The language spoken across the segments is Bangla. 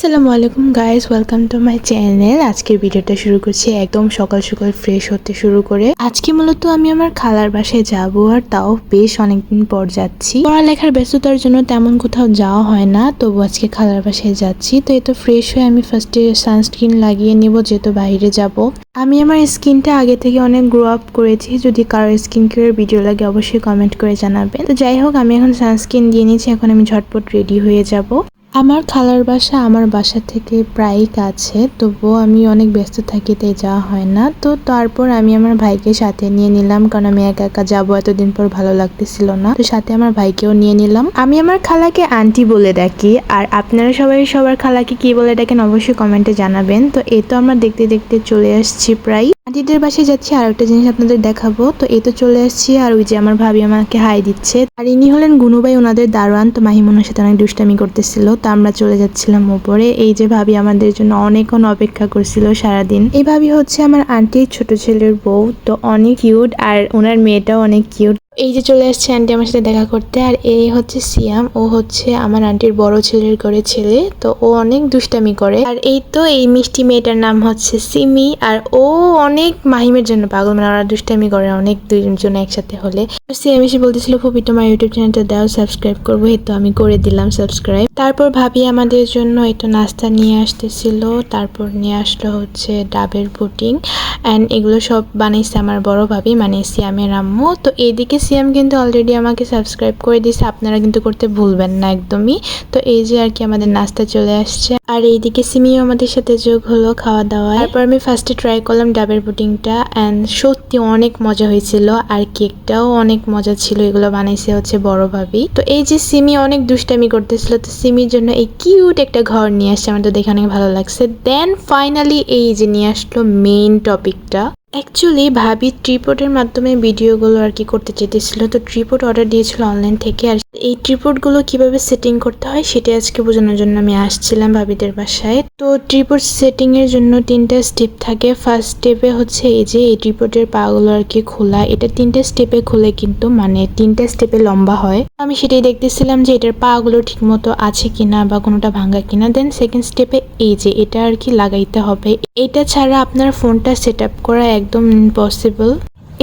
আসসালামু আলাইকুম guys welcome to my channel আজকের ভিডিওটা শুরু করছি একদম সকাল সকাল ফ্রেশ হতে শুরু করে। আজকে মূলত আমি আমার খালার বাসায় যাব আর তাও বেশ অনেকদিন পর যাচ্ছি। পড়ালেখার ব্যস্ততার জন্য তেমন কোথাও যাওয়া হয় না, তবু আজকে খালার বাসায় যাচ্ছি। তো এই তো ফ্রেশ হয়ে আমি ফার্স্টে সানস্ক্রিন লাগিয়ে নিব, যেহেতু বাইরে যাব। আমি আমার স্কিনটা আগে থেকে অনেক গ্রো আপ করেছি, যদি কারোর স্কিন কেয়ার ভিডিও লাগে অবশ্যই কমেন্ট করে জানাবেন। তো যাই হোক, আমি এখন সানস্ক্রিন দিয়ে নিয়েছি, এখন আমি ঝটপট রেডি হয়ে যাব। আমার খালার বাসা আমার বাসা থেকে প্রায়ই কাছে, তবুও আমি অনেক ব্যস্ত থাকি, তাই যাওয়া হয় না। তো তারপর আমি আমার ভাইকে সাথে নিয়ে নিলাম, কারণ আমি একা একা যাব এতদিন পর ভালো লাগতেছিল না। তো সাথে আমার ভাইকেও নিয়ে নিলাম। আমি আমার খালাকে আন্টি বলে ডাকি, আর আপনারা সবাই সবার খালাকে কি বলে ডাকেন অবশ্যই কমেন্টে জানাবেন। তো এই তো আমরা দেখতে দেখতে চলে আসছি প্রায় আন্টিদের বাসায় যাচ্ছি, আর একটা জিনিস আপনাদের দেখাবো। তো এই তো চলে আসছি, আর ওই যে আমার ভাবি আমাকে হাই দিচ্ছে। আর ইনি হলেন গুনুবাই ওনাদের দারোয়ান। তো মাহিমনের সাথে অনেক দুষ্টামি করতেছিল। তো আমরা চলে যাচ্ছিলাম ওপরে। এই যে ভাবি আমাদের জন্য অনেকক্ষণ অপেক্ষা করছিল সারাদিন। এই ভাবি হচ্ছে আমার আন্টির ছোট ছেলের বউ। তো অনেক কিউট আর ওনার মেয়েটাও অনেক কিউট এই যে চলে আসছে আন্টি আমার সাথে দেখা করতে, আর এই হচ্ছে সিয়াম, ও হচ্ছে আমার আন্টির বড় ছেলের ঘরে ছেলে, তো ও অনেক দুষ্টামি করে। আর এই তো এই মিষ্টি মেয়েটার নাম হচ্ছে সিমি, আর ও অনেক মাহিমের জন্য পাগল মানে ওরা দুষ্টামি করে অনেক দুইজন একসাথে হলে। সিয়াম এসে বলতেছিল, ফুপি, তোমার ইউটিউব চ্যানেলটা দাও সাবস্ক্রাইব করব। এই তো আমি করে দিলাম সাবস্ক্রাইব তারপর ভাবি আমাদের জন্য এই তো নাস্তা নিয়ে আসতেছিল, তারপর নিয়ে আসলো হচ্ছে ডাবের পুটিং অ্যান্ড এগুলো সব বানাইছে আমার বড় ভাবি মানে সিয়ামের আম্মু। তো এইদিকে সিয়াম কিন্তু অলরেডি আমাকে সাবস্ক্রাইব করে দিয়েছে, আপনারা কিন্তু করতে ভুলবেন না একদমই। তো এই যে আর কি আমাদের নাস্তা চলে আসছে। আর এইদিকে সিমিও আমাদের সাথে যোগ হলো খাওয়া দাওয়া তারপর আমি ফার্স্টে ট্রাই করলাম ডাবের পুটিংটা অ্যান্ড সত্যি অনেক মজা হয়েছিল, আর কেকটাও অনেক মজা ছিল, এগুলো বানাইছে হচ্ছে বড় ভাবি। তো এই যে সিমি অনেক দুষ্টামি করতেছিল, তো সিমির জন্য এই কিউট একটা ঘর নিয়ে আসছে, আমার তো দেখে অনেক ভালো লাগছে। দেন ফাইনালি এই যে নিয়ে আসলো মেইন টপিকটা অ্যাকচুয়ালি ভাবি ট্রিপোর্টের মাধ্যমে ভিডিওগুলো আর কি করতে চেয়েছিল তো ট্রিপোর্ট অর্ডার দিয়েছিল অনলাইন থেকে আর এই ট্রিপোর্টগুলো কীভাবে সেটিং করতে হয় সেটা আজকে বোঝানোর জন্য আমি আসছিলাম ভাবিদের বাসায়। তো ট্রিপোর্ট সেটিং এর জন্য তিনটা স্টেপ থাকে। ফার্স্ট স্টেপে হচ্ছে এই যে এই ট্রিপোর্টের পাগুলো আর কি খোলা। এটা তিনটা স্টেপে খুলে কিন্তু মানে তিনটা স্টেপে লম্বা হয়। আমি সেটাই দেখতেছিলাম যে এটার পাগুলো ঠিক মতো আছে কিনা বা কোনোটা ভাঙ্গা কিনা। দেন সেকেন্ড স্টেপে এই যে এটা আর কি লাগাইতে হবে। এটা ছাড়া আপনার ফোনটা সেট করা একদম ইম্পসিবল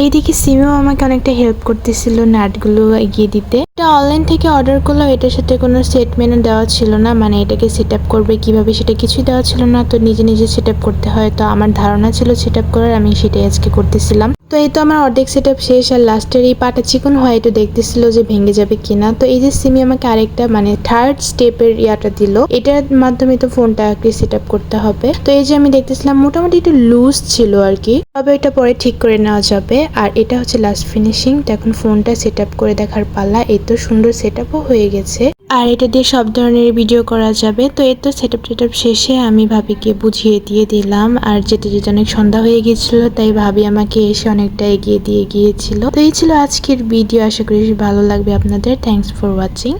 এইদিকে সিমেও আমাকে অনেকটা হেল্প করতেছিল নাটগুলো এগিয়ে দিতে। এটা অনলাইন থেকে অর্ডার করল এটার সাথে কোনো সেট মেনু দেওয়া ছিল না। মানে এটাকে সেট আপ করবে কীভাবে সেটা কিছুই দেওয়া ছিল না। তো নিজে নিজে সেট আপ করতে হয়। তো আমার ধারণা ছিল সেট আপ করার, আমি সেটাই আজকে করতেছিলাম। তো এই তো আমার অর্ধেক সেট আপ শেষ আর লাস্টের এই পাটা চিকন হয় একটু দেখতেছিল যে ভেঙে যাবে কিনা। তো এই যে সিমি আমাকে আরেকটা মানে থার্ড স্টেপের ইয়াটা দিল। এটার মাধ্যমে তো ফোনটা কি সেট আপ করতে হবে। তো এই যে আমি দেখতেছিলাম, মোটামুটি একটু লুজ ছিল আর কি। তবে এটা পরে ঠিক করে নেওয়া যাবে। আর এটা হচ্ছে লাস্ট ফিনিশিং তো এখন ফোনটা সেট আপ করে দেখার পালা। এই তো সুন্দর সেট হয়ে গেছে। আর এটা দিয়ে সব ধরনের ভিডিও করা যাবে। তো এর তো সেট আপ টেট শেষে আমি ভাবিকে বুঝিয়ে দিয়ে দিলাম। আর যেতে যেতে অনেক সন্ধ্যা হয়ে গেছিল তাই ভাবি আমাকে এসে অনেকটা এগিয়ে দিয়ে গিয়েছিল। তো এই ছিল আজকের ভিডিও আশা করি ভালো লাগবে আপনাদের। Thanks for watching